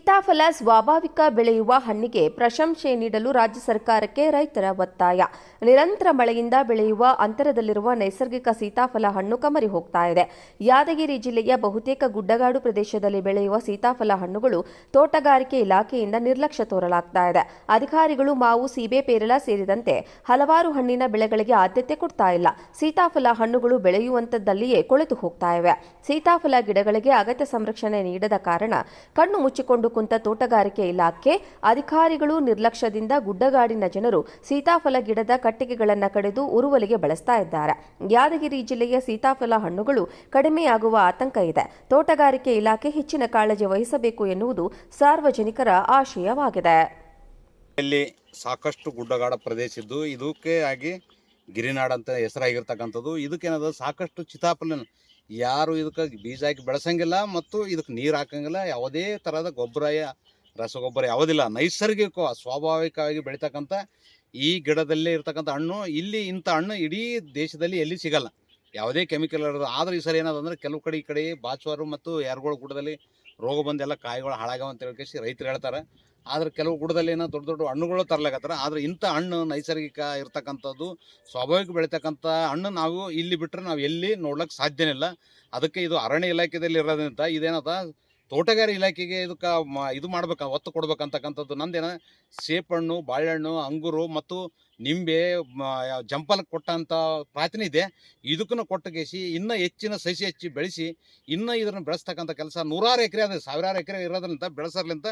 ಸೀತಾಫಲ ಸ್ವಾಭಾವಿಕ ಬೆಳೆಯುವ ಹಣ್ಣಿಗೆ ಪ್ರಶಂಸೆ ನೀಡಲು ರಾಜ್ಯ ಸರ್ಕಾರಕ್ಕೆ ರೈತರ ಒತ್ತಾಯ. ನಿರಂತರ ಮಳೆಯಿಂದ ಬೆಳೆಯುವ ಅಂತರದಲ್ಲಿರುವ ನೈಸರ್ಗಿಕ ಸೀತಾಫಲ ಹಣ್ಣು ಕಮರಿ ಹೋಗ್ತಾ ಇದೆ. ಯಾದಗಿರಿ ಜಿಲ್ಲೆಯ ಬಹುತೇಕ ಗುಡ್ಡಗಾಡು ಪ್ರದೇಶದಲ್ಲಿ ಬೆಳೆಯುವ ಸೀತಾಫಲ ಹಣ್ಣುಗಳು ತೋಟಗಾರಿಕೆ ಇಲಾಖೆಯಿಂದ ನಿರ್ಲಕ್ಷ್ಯ ತೋರಲಾಗ್ತಾ ಇದೆ. ಅಧಿಕಾರಿಗಳು ಮಾವು, ಸೀಬೆ ಪೇರಳ ಸೇರಿದಂತೆ ಹಲವಾರು ಹಣ್ಣಿನ ಬೆಳೆಗಳಿಗೆ ಆದ್ಯತೆ ಕೊಡ್ತಾ ಇಲ್ಲ. ಸೀತಾಫಲ ಹಣ್ಣುಗಳು ಬೆಳೆಯುವಂತದ್ದಲ್ಲಿಯೇ ಕೊಳೆತು ಹೋಗ್ತಾ ಇವೆ. ಸೀತಾಫಲ ಗಿಡಗಳಿಗೆ ಅಗತ್ಯ ಸಂರಕ್ಷಣೆ ನೀಡದ ಕಾರಣ ಕಣ್ಣು ಮುಚ್ಚಿಕೊಂಡು ಕುಂತ ತೋಟಗಾರಿಕೆ ಇಲಾಖೆ, ಅಧಿಕಾರಿಗಳು ನಿರ್ಲಕ್ಷ್ಯದಿಂದ ಗುಡ್ಡಗಾಡಿನ ಜನರು ಸೀತಾಫಲ ಗಿಡದ ಕಟ್ಟಿಗೆಗಳನ್ನು ಕಡಿದು ಉರುವಲಿಗೆ ಬಳಸ್ತಾ ಇದ್ದಾರೆ. ಯಾದಗಿರಿ ಜಿಲ್ಲೆಯ ಸೀತಾಫಲ ಹಣ್ಣುಗಳು ಕಡಿಮೆಯಾಗುವ ಆತಂಕ ಇದೆ. ತೋಟಗಾರಿಕೆ ಇಲಾಖೆ ಹೆಚ್ಚಿನ ಕಾಳಜಿ ವಹಿಸಬೇಕು ಎನ್ನುವುದು ಸಾರ್ವಜನಿಕರ ಆಶಯವಾಗಿದೆ. ಇಲ್ಲಿ ಸಾಕಷ್ಟು ಗುಡ್ಡಗಾಡ ಪ್ರದೇಶ ಇದ್ದು, ಇದಕ್ಕೆ ಆಗಿ ಗಿರಿನಾಡ್ ಅಂತ ಹೆಸರಾಗಿರ್ತಕ್ಕಂಥದ್ದು. ಇದಕ್ಕೇನದ ಸಾಕಷ್ಟು ಚಿತಾಪಲ ಯಾರು ಇದಕ್ಕೆ ಬೀಜ ಹಾಕಿ ಬೆಳೆಸಂಗಿಲ್ಲ ಮತ್ತು ಇದಕ್ಕೆ ನೀರು ಹಾಕಂಗಿಲ್ಲ. ಯಾವುದೇ ಥರದ ಗೊಬ್ಬರ ರಸಗೊಬ್ಬರ ಯಾವುದಿಲ್ಲ. ನೈಸರ್ಗಿಕ, ಸ್ವಾಭಾವಿಕವಾಗಿ ಬೆಳೀತಕ್ಕಂಥ ಈ ಗಿಡದಲ್ಲೇ ಇರ್ತಕ್ಕಂಥ ಹಣ್ಣು, ಇಲ್ಲಿ ಇಂಥ ಹಣ್ಣು ಇಡೀ ದೇಶದಲ್ಲಿ ಎಲ್ಲಿ ಸಿಗಲ್ಲ. ಯಾವುದೇ ಕೆಮಿಕಲ್ ಇರೋದು ಆದ್ರೆ ಈ ಸರಿ ಏನದಂದ್ರೆ ಕೆಲವು ಕಡೆ ಈ ಕಡೆ ಬಾಚುವಾರು ಮತ್ತು ಯಾರುಗಳ ಗುಡದಲ್ಲಿ ರೋಗ ಬಂದೆಲ್ಲ ಕಾಯಿಗಳು ಹಾಳಾಗ್ಯಾವ ಅಂತ ಹೇಳ್ಕೇಸಿ ರೈತರು ಹೇಳ್ತಾರೆ. ಆದ್ರೆ ಕೆಲವು ಗುಡದಲ್ಲಿ ಏನೋ ದೊಡ್ಡ ದೊಡ್ಡ ಹಣ್ಣುಗಳು ತರ್ಲಾಕತ್ತಾರ. ಆದ್ರೆ ಇಂಥ ಹಣ್ಣು ನೈಸರ್ಗಿಕ ಇರ್ತಕ್ಕಂಥದ್ದು, ಸ್ವಾಭಾವಿಕ ಬೆಳೀತಕ್ಕಂಥ ಹಣ್ಣು ನಾವು ಇಲ್ಲಿ ಬಿಟ್ಟರೆ ನಾವು ಎಲ್ಲಿ ನೋಡ್ಲಿಕ್ಕೆ ಸಾಧ್ಯನೇ ಇಲ್ಲ. ಅದಕ್ಕೆ ಇದು ಅರಣ್ಯ ಇಲಾಖೆಯಲ್ಲಿ ಇರೋದ್ರಿಂದ ಇದೇನದ ತೋಟಗಾರಿ ಇಲಾಖೆಗೆ ಇದಕ್ಕೆ ಇದು ಮಾಡ್ಬೇಕು, ಒತ್ತು ಕೊಡ್ಬೇಕಂತಕ್ಕಂಥದ್ದು ನಂದೇನ, ಸೇಪಣ್ಣು, ಬಾಳೆಹಣ್ಣು, ಅಂಗೂರು ಮತ್ತು ನಿಂಬೆ, ಮ- ಜಂಪಲ್ ಕೊಟ್ಟಂಥ ಪ್ರಾತಿನಿಧ್ಯ ಇದಕ್ಕೂ ಕೊಟ್ಟ ಕೇಸಿ ಇನ್ನೂ ಹೆಚ್ಚಿನ ಸಸಿ ಹೆಚ್ಚಿ ಬೆಳೆಸಿ, ಇನ್ನೂ ಇದನ್ನು ಬೆಳೆಸ್ತಕ್ಕಂಥ ಕೆಲಸ ನೂರಾರು ಎಕರೆ ಅದೇ ಸಾವಿರಾರು ಎಕರೆ ಇರೋದ್ರಿಂದ ಬೆಳೆಸರ್ಲಿಂತ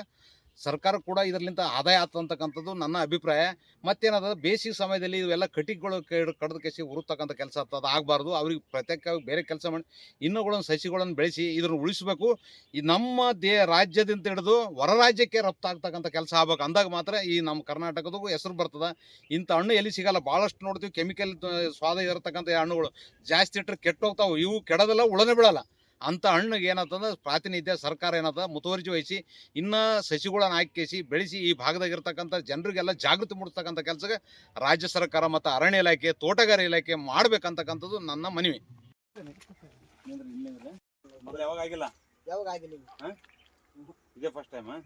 ಸರ್ಕಾರ ಕೂಡ ಇದರಲ್ಲಿಂತ ಆದಾಯ ಆಗ್ತಕ್ಕಂಥದ್ದು ನನ್ನ ಅಭಿಪ್ರಾಯ. ಮತ್ತೇನದ ಬೇಸಿಗೆ ಸಮಯದಲ್ಲಿ ಇವೆಲ್ಲ ಕಟಿಗಳು ಕಡ್ದು ಕೆಸಿ ಉರುತಕ್ಕಂಥ ಕೆಲಸ ಆಗ್ತದೆ ಆಗಬಾರ್ದು. ಅವ್ರಿಗೆ ಪ್ರತ್ಯೇಕವಾಗಿ ಬೇರೆ ಕೆಲಸ ಮಾಡಿ ಇನ್ನುಗಳನ್ನು ಸಸಿಗಳನ್ನು ಬೆಳೆಸಿ ಇದನ್ನು ಉಳಿಸಬೇಕು. ಈ ನಮ್ಮ ದೇ ರಾಜ್ಯದಿಂದ ಹಿಡಿದು ಹೊರ ರಾಜ್ಯಕ್ಕೆ ರಫ್ತು ಆಗ್ತಕ್ಕಂಥ ಕೆಲಸ ಆಗ್ಬೇಕು. ಅಂದಾಗ ಮಾತ್ರ ಈ ನಮ್ಮ ಕರ್ನಾಟಕದಗೂ ಹೆಸರು ಬರ್ತದೆ. ಇಂಥ ಹಣ್ಣು ಎಲ್ಲಿ ಸಿಗಲ್ಲ. ಭಾಳಷ್ಟು ನೋಡ್ತೀವಿ ಕೆಮಿಕಲ್ ಸ್ವಾದ ಇರತಕ್ಕಂಥ ಹಣ್ಣುಗಳು ಜಾಸ್ತಿ ಇಟ್ಟರೆ ಕೆಟ್ಟೋಗ್ತಾವೆ. ಇವು ಕೆಡೋದಿಲ್ಲ ಉಳನೆ ಬೀಳಲ್ಲ. ಅಂಥ ಹಣ್ಣಿಗೆ ಏನಂತಂದ್ರೆ ಪ್ರಾತಿನಿಧ್ಯ ಸರ್ಕಾರ ಏನದ ಮುತುವರ್ಜಿ ವಹಿಸಿ ಇನ್ನೂ ಸಸಿಗಳನ್ನು ಹಾಕಿಸಿ ಬೆಳೆಸಿ ಈ ಭಾಗದಾಗಿರ್ತಕ್ಕಂಥ ಜನರಿಗೆಲ್ಲ ಜಾಗೃತಿ ಮೂಡಿಸ್ತಕ್ಕಂಥ ಕೆಲಸಕ್ಕೆ ರಾಜ್ಯ ಸರ್ಕಾರ ಮತ್ತು ಅರಣ್ಯ ಇಲಾಖೆ ತೋಟಗಾರ ಇಲಾಖೆ ಮಾಡಬೇಕಂತಕ್ಕಂಥದ್ದು ನನ್ನ ಮನವಿ. ಯಾವಾಗ ಆಗಿಲ್ಲ? ಯಾವಾಗ ಆಗಿಲ್ಲ? ಇದೇ ಫಸ್ಟ್ ಟೈಮ್ ಹಾ.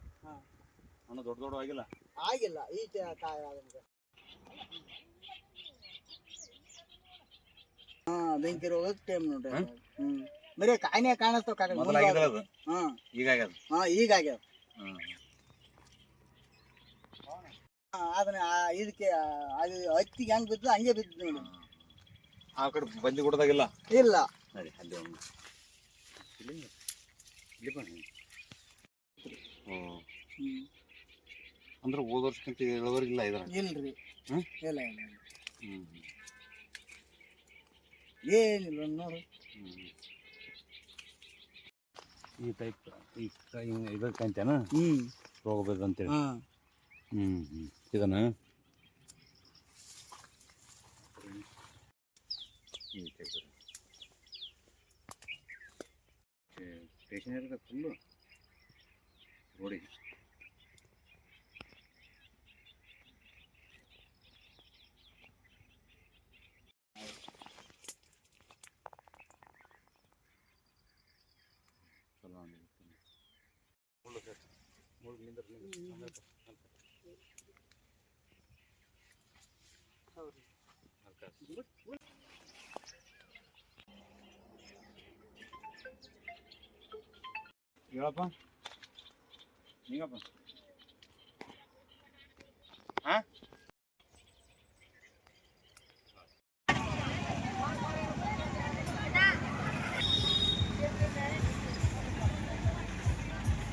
ಹಣ್ಣು ದೊಡ್ಡ ದೊಡ್ಡ ಆಗಿಲ್ಲ? ಆಗಿಲ್ಲ. ಈ ತ- ಕಾಯಿ ಆಗಂಗೆ. ಹಾ ಬೆಂಕಿ ರೋಗಕ್ಕೆ ಟೈಮ್ ನೋಡ್ರಿ ಹ್ಮ್? ಬರೀ ಕಾಯಿನೇ ಕಾಣಿಸ್ತಾವ ಕಾಕ ಮೊದಲಾಗಿದ್ರೆ ಅದು? ಹಾ ಈಗ ಆಗ್ಯದ ಹಾ ಈಗ ಆಗ್ಯಾವ. ಅದನ್ನ ಆ ಇದಕ್ಕೆ ಆ, ಅದು ಹತ್ತಿಗೆ ಹೆಂಗ್ ಬಿದ್ದು ಹಂಗೆ ಬಿದ್ದು ನೋಡಿ. ಆ ಕಡೆ ಬಂದಿ ಗುಡ್ದಾಗಿಲ್ಲ ಇಲ್ಲ. ನೋಡಿ ಅಲ್ಲಿ ಒಂದು. ಇಲ್ಲಿ ಇಲ್ಲಿ ಬನ್ನಿ. ಹ್ಞೂ ಹ್ಮ್. ಅಂದ್ರೆ ಹೋದ ವರ್ಷಕ್ಕಿಂತ ಇದ್ರ ಇಲ್ರಿ. ಹ್ಮ್? ಇಲ್ಲ ಇಲ್ಲ ಇಲ್ಲ. ಹ್ಞೂ ಏನಿಲ್ಲ ನೋಡು. ಈ ಟೈಪ್ ಈ ಇದಕ್ಕಂತೇನ ಹ್ಮ್. ರೋಗ ಬರ್ತದೆ ಅಂತೇಳಿ. ಹಾ. ಹ್ಞೂ ಹ್ಞೂ ಇದನ್ನ? ಸ್ಟೇಷನರಿ ಫುಲ್ಲು ರೋಡಿ ಹೇಳಪ್ಪ ನೀಗಪ್ಪ